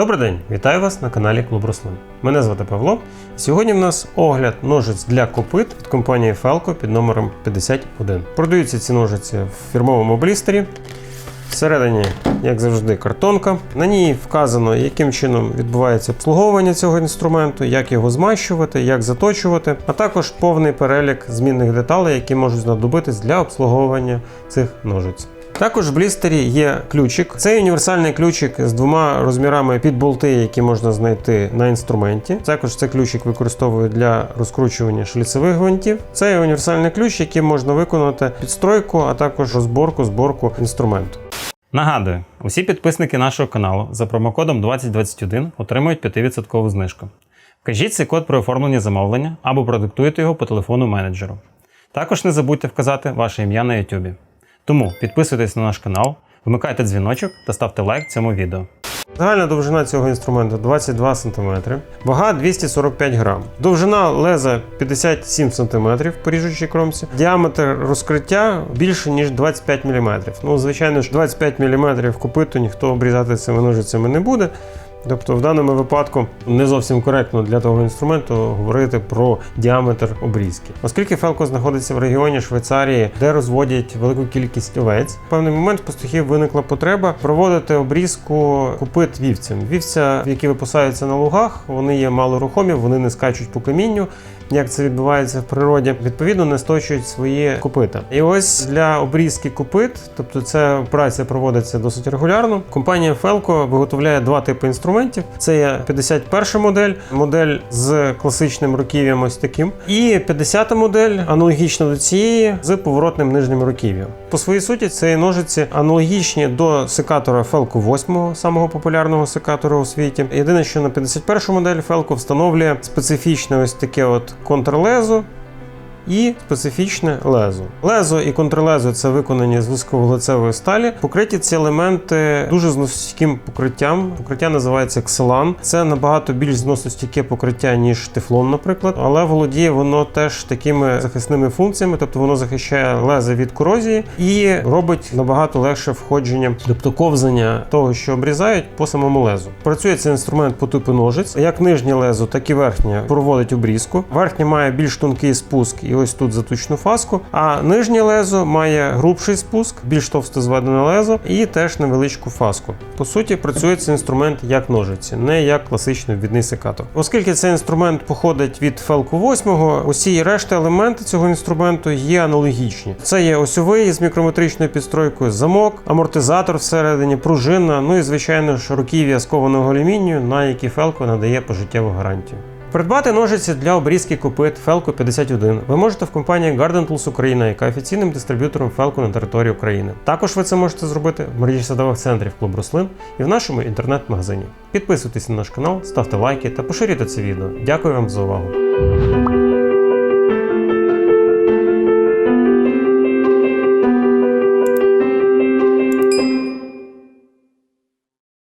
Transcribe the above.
Добрий день, вітаю вас на каналі Клуб Рослин. Мене звати Павло. Сьогодні в нас огляд ножиць для копит від компанії Felco під номером 51. Продаються ці ножиці в фірмовому блістері. Всередині, як завжди, картонка. На ній вказано, яким чином відбувається обслуговування цього інструменту, як його змащувати, як заточувати, а також повний перелік змінних деталей, які можуть знадобитись для обслуговування цих ножиць. Також в блістері є ключик. Це універсальний ключик з двома розмірами під болти, які можна знайти на інструменті. Також цей ключик використовують для розкручування шліцевих гвинтів. Це універсальний ключ, яким можна виконати підстройку, а також розборку, зборку інструменту. Нагадую, усі підписники нашого каналу за промокодом 2021 отримують 5% знижку. Вкажіть цей код при оформленні замовлення або продиктуйте його по телефону менеджеру. Також не забудьте вказати ваше ім'я на YouTube. Тому підписуйтесь на наш канал, вмикайте дзвіночок та ставте лайк цьому відео. Загальна довжина цього інструменту 22 см, вага 245 грам, довжина леза 57 см по ріжучій кромці, діаметр розкриття більше ніж 25 мм. Ну, звичайно ж, 25 мм копиту ніхто обрізати цими ножицями не буде. Тобто в даному випадку не зовсім коректно для того інструменту говорити про діаметр обрізки. Оскільки Фелко знаходиться в регіоні Швейцарії, де розводять велику кількість овець, в певний момент в пастухів виникла потреба проводити обрізку копит вівцям. Вівця, які випасаються на лугах, вони є малорухомі, вони не скачуть по камінню. Як це відбувається в природі, відповідно не сточують свої копита. І ось для обрізки копит, тобто ця операція проводиться досить регулярно. Компанія Felco виготовляє два типи інструментів: це є 51 модель, модель з класичним руків'ям, ось таким, і 50 модель, аналогічна до цієї, з поворотним нижнім руків'ям. По своїй суті, це ножиці аналогічні до секатора Felco 8, самого популярного секатора у світі. Єдине, що на 51 модель Felco встановлює специфічне ось таке от контрлезо і специфічне лезо. Лезо і контрлезо це виконані з високовуглецевої сталі. Покриті ці елементи дуже зносостійким покриттям. Покриття називається кселан. Це набагато більш зносостійке покриття, ніж тефлон, наприклад, але володіє воно теж такими захисними функціями, тобто воно захищає лезо від корозії і робить набагато легше входження, тобто ковзання того, що обрізають по самому лезу. Працює цей інструмент по типу ножиць, як нижнє лезо, так і верхнє проводить обрізку. Верхнє має більш тонкий спуск і ось тут заточну фаску. А нижнє лезо має грубший спуск, більш товсто зведене лезо і теж невеличку фаску. По суті, працює цей інструмент як ножиці, не як класичний відний секатор. Оскільки цей інструмент походить від Felco 8, усі решта елементи цього інструменту є аналогічні. Це є осьовий з мікрометричною підстройкою, замок, амортизатор всередині, пружина, ну і звичайно ж руків'я з кованого алюмінію, на які Felco надає пожиттєву гарантію. Придбати ножиці для обрізки копит Felco 51 ви можете в компанії Garden Tools Україна, яка офіційним дистриб'ютором Felco на території України. Також ви це можете зробити в мережі садових центрів Клуб Рослин і в нашому інтернет-магазині. Підписуйтесь на наш канал, ставте лайки та поширюйте це відео. Дякую вам за увагу.